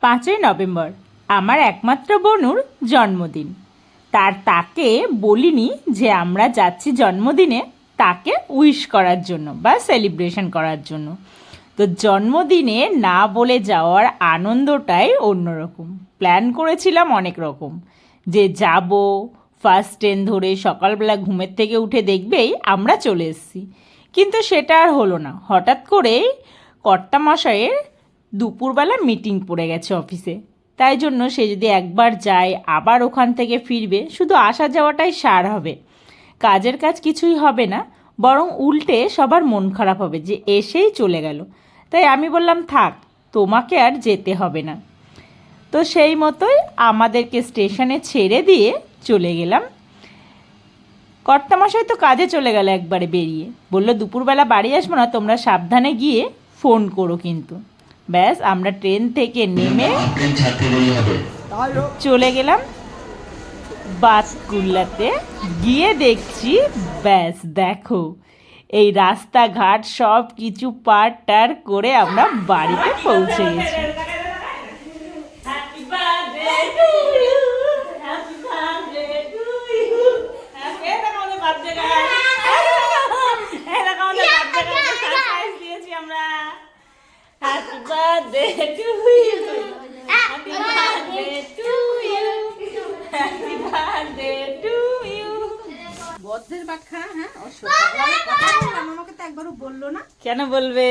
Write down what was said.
পাঁচই নভেম্বর, আমার একমাত্র বনুর জন্মদিন। তার তাকে বলিনি যে আমরা যাচ্ছি জন্মদিনে তাকে উইশ করার জন্য বা সেলিব্রেশন করার জন্য। তো জন্মদিনে না বলে যাওয়ার আনন্দটাই অন্যরকম। প্ল্যান করেছিলাম অনেক রকম। যে যাব, ফার্স্ট ট্রেন ধরে সকালবেলা ঘুমের থেকে উঠে দেখবেই আমরা চলে এসেছি। কিন্তু সেটা আর হলো না। হঠাৎ করেই কর্তামশাইয়ের দুপুরবেলা মিটিং পড়ে গেছে অফিসে তাই জন্য সে যদি একবার যায়, আবার ওখান থেকে ফিরবে, শুধু আসা যাওয়াটাই সার হবে। কাজের কাজ কিছুই হবে না, বরং উল্টে সবার মন খারাপ হবে যে এসেই চলে গেল। তাই আমি বললাম, থাক, তোমাকে আর যেতে হবে না। তো সেই মতোই আমাদেরকে স্টেশনে ছেড়ে দিয়ে চলে গেলাম। কর্তামশাই তো কাজে চলে গেল একবারে বেরিয়ে। বলল, দুপুরবেলা বাড়ি আসব না, তোমরা সাবধানে গিয়ে ফোন করো কিন্তু। ব্যাস আমরা ট্রেন থেকে নেমে চলে গেলাম বাসকুল্লাতে গিয়ে দেখছি ব্যাস দেখো এই রাস্তাঘাট সব কিছু পার টার করে আমরা বাড়িতে পৌঁছে গেছি Happy birthday to you. Happy birthday to you. Happy birthday to you. বদ্ধের বাটখারা হ্যাঁ অসুখ আমাকে তো একবারও বলল না কেন বলবে